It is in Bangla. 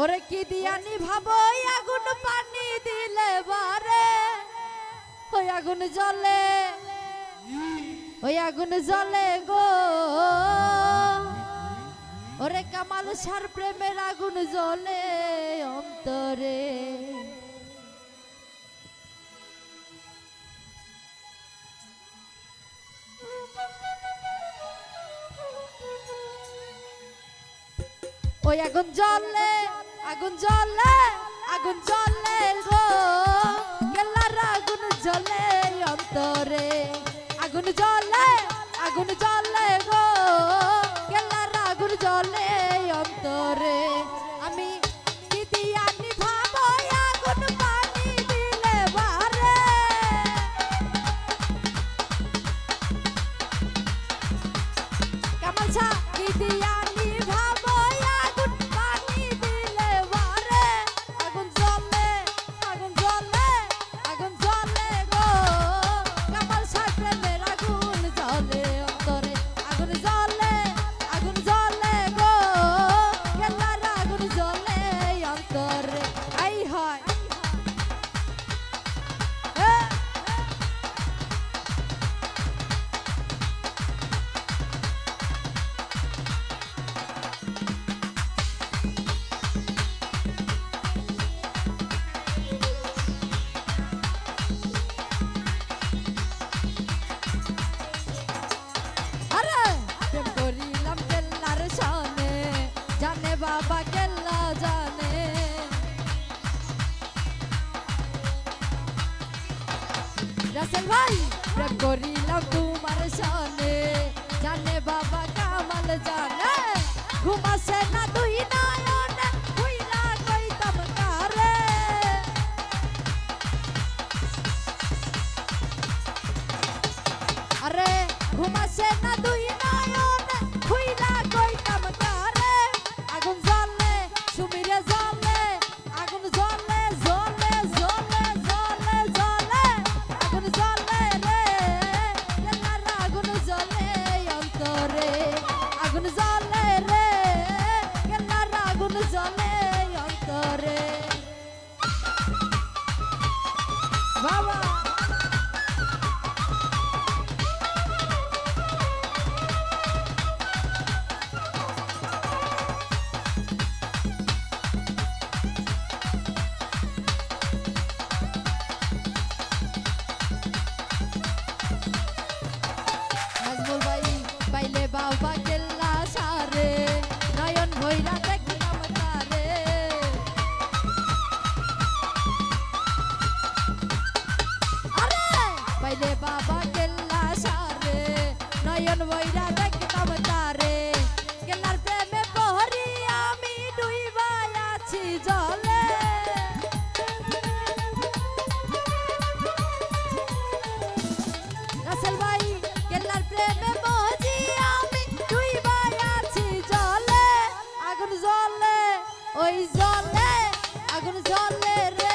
ওরে কি দিয়ানি ভাবো আগুন পানি দিলে বারে। ওই আগুন জলে ওই আগুন জলে গো। ওরে কামাল সার প্রেমের আগুন জলে অন্তরে। ওই আগুন জলে আগুন জ্বলে আগুন জল Uma cena do Rinaldo ওই জলে আগুন জলে রে।